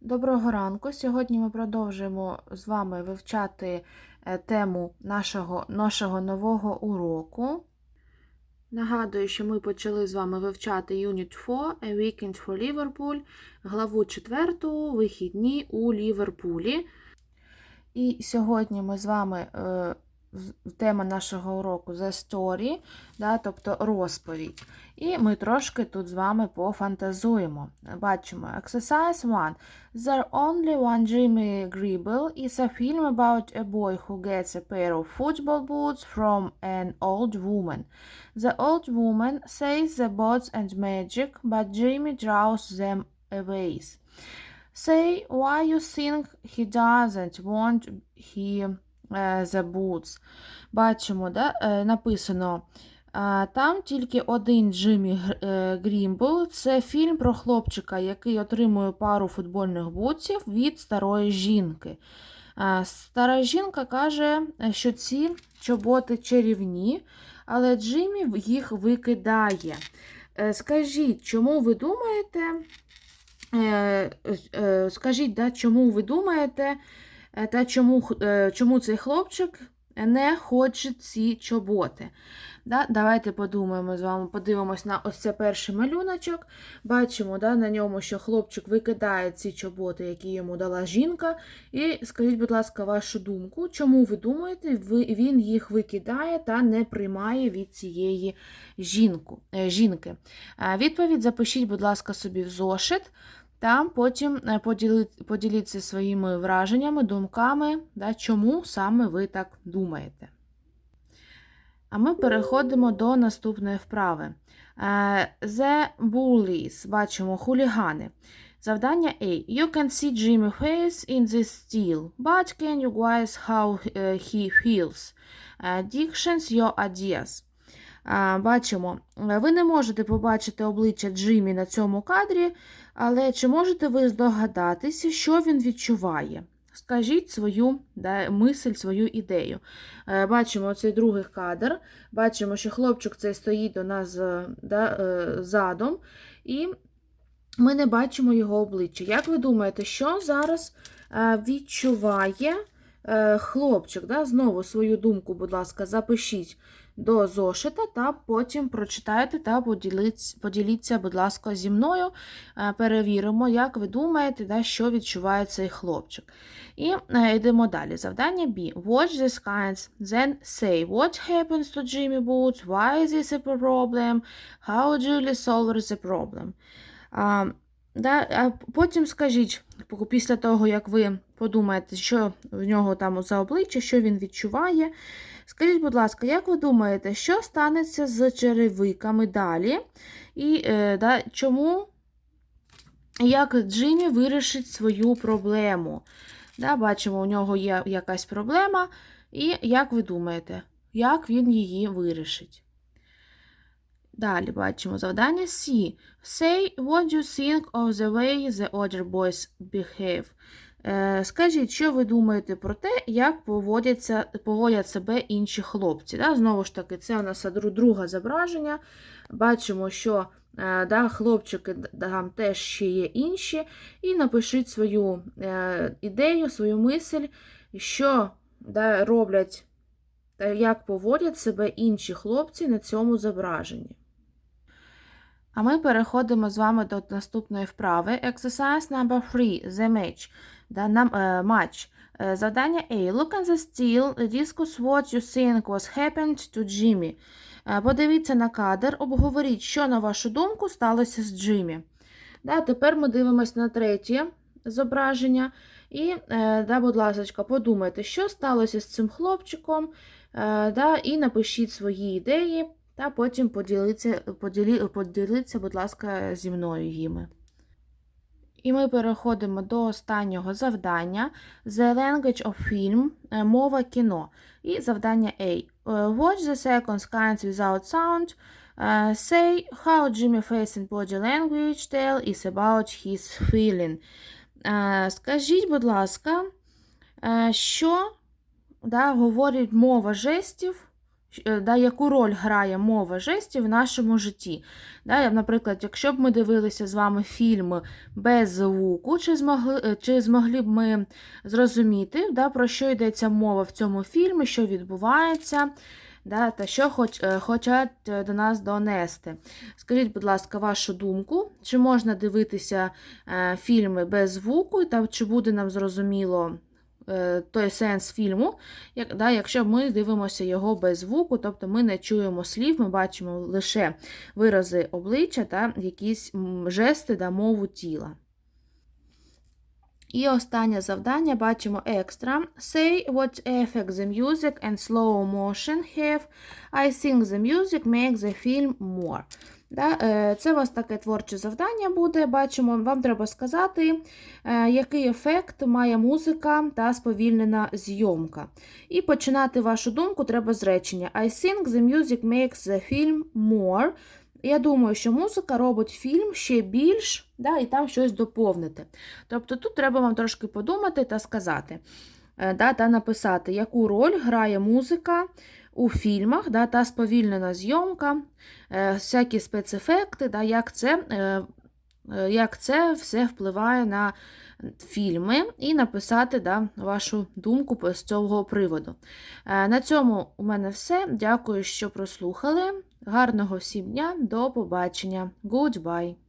Доброго ранку. Сьогодні ми продовжуємо з вами вивчати е, тему нашого, нашого нового уроку. Нагадую, що ми почали з вами вивчати Unit 4 A Weekend for Liverpool, главу 4 Вихідні у Ліверпулі. І сьогодні ми з вами е, тема нашого уроку The Story, да, тобто розповідь. І ми трошки тут з вами пофантазуємо. Бачимо Exercise 1. There only one Jimmy Gribble is a film about a boy who gets a pair of football boots from an old woman. The old woman says the boots and magic, but Jimmy draws them away. Say why you think he doesn't want he uh, the boots. Бачимо, да? е, написано. Там тільки один Джиммі е, Грімбл. Це фільм про хлопчика, який отримує пару футбольних бутсів від старої жінки. Стара жінка каже, е, що ці чоботи чарівні, але Джиммі їх викидає. Е, Скажіть, чому ви думаєте? е, е, Скажіть, да, чому ви думаєте, е, та чому, е, чому цей хлопчик не хоче ці чоботи? Да? Давайте подумаємо з вами, подивимось на ось це перший малюночок. Бачимо да, на ньому, що хлопчик викидає ці чоботи, які йому дала жінка. І скажіть, будь ласка, вашу думку, чому ви думаєте, він їх викидає та не приймає від цієї жінку, е, жінки? Е, Відповідь запишіть, будь ласка, собі в зошит. Там потім е, поділіться своїми враженнями, думками, да, чому саме ви так думаєте. А ми переходимо до наступної вправи. Е, The bullies, бачимо, хулігани. Завдання A. You can see Jimmy face in this still, but can you guess how е, he feels? Dictions your ideas. Бачимо, е, ви не можете побачити обличчя Джиммі на цьому кадрі, але чи можете ви здогадатися, що він відчуває? Скажіть свою да, мисль, свою ідею. Е, Бачимо цей другий кадр. Бачимо, що хлопчик цей стоїть до нас е, да, задом, і ми не бачимо його обличчя. Як ви думаєте, що зараз відчуває хлопчик? Да? Знову свою думку, будь ласка, запишіть до зошита та потім прочитайте та поділіться, будь ласка, зі мною. Е, Перевіримо, як ви думаєте, да, що відчуває цей хлопчик. І е, йдемо далі. Завдання B. Watch the signs, then say what happens to Jimmy Boots, why is this a problem, how Julie solves the problem. Да, а потім скажіть, після того, як ви подумаєте, що в нього там за обличчя, що він відчуває. Скажіть, будь ласка, як ви думаєте, що станеться з черевиками далі? І е, да, чому, як Джиммі вирішить свою проблему? Да, бачимо, у нього є якась проблема, і як ви думаєте, як він її вирішить? Далі бачимо завдання C. Say what you think of the way the other boys behave. Е, Скажіть, що ви думаєте про те, як поводяться, поводять себе інші хлопці. Да? Знову ж таки, це у нас друге зображення. Бачимо, що е, да, хлопчики там теж ще є інші. І напишіть свою е, ідею, свою мисль, що да, роблять як поводять себе інші хлопці на цьому зображенні. А ми переходимо з вами до наступної вправи. Exercise number 3. The match. Да, нам, е, матч. Е, Завдання A. Look at the still. Discuss what you think was happened to Jimmy. Е, Подивіться на кадр, обговоріть, що, на вашу думку, сталося з Джиммі. Да, тепер ми дивимося на третє зображення. І, да, будь ласка, подумайте, що сталося з цим хлопчиком, да, і напишіть свої ідеї, та потім поділіться, поділі, поділіться, будь ласка, зі мною їми. І ми переходимо до останнього завдання The Language of Film е, мова кіно. І завдання A. Е, Watch the seconds kinds without sound. Е, Say how Jimmy face and body language tell is about his feeling. Скажіть, будь ласка, що да, говорить мова жестів да, яку роль грає мова жестів в нашому житті. Да, Наприклад, якщо б ми дивилися з вами фільм без звуку, чи змогли, е, чи змогли б ми зрозуміти, да, про що йдеться мова в цьому фільмі, що відбувається, да, та що хоч, е, хочуть е, до нас донести. Скажіть, будь ласка, вашу думку, чи можна дивитися е, фільми без звуку, та чи буде нам зрозуміло е, той сенс фільму, як, да, якщо ми дивимося його без звуку, тобто ми не чуємо слів, ми бачимо лише вирази обличчя та якісь жести да мову тіла. І останнє завдання бачимо екстра. Say what effect the music and slow motion have. I think the music makes the film more. Е, Це у вас таке творче завдання буде. Бачимо, вам треба сказати, е, який ефект має музика та сповільнена зйомка. І починати вашу думку треба з речення I think the music makes the film more. Я думаю, що музика робить фільм ще більш, да, і там щось доповнити. Тобто тут треба вам трошки подумати та сказати, е, да, та написати, яку роль грає музика у фільмах, да, та сповільнена зйомка, е, всякі спецефекти, да, як це, е, е, як це все впливає на фільми, і написати да, вашу думку з цього приводу. На цьому у мене все. Дякую, що прослухали. Гарного всім дня, до побачення. Goodbye!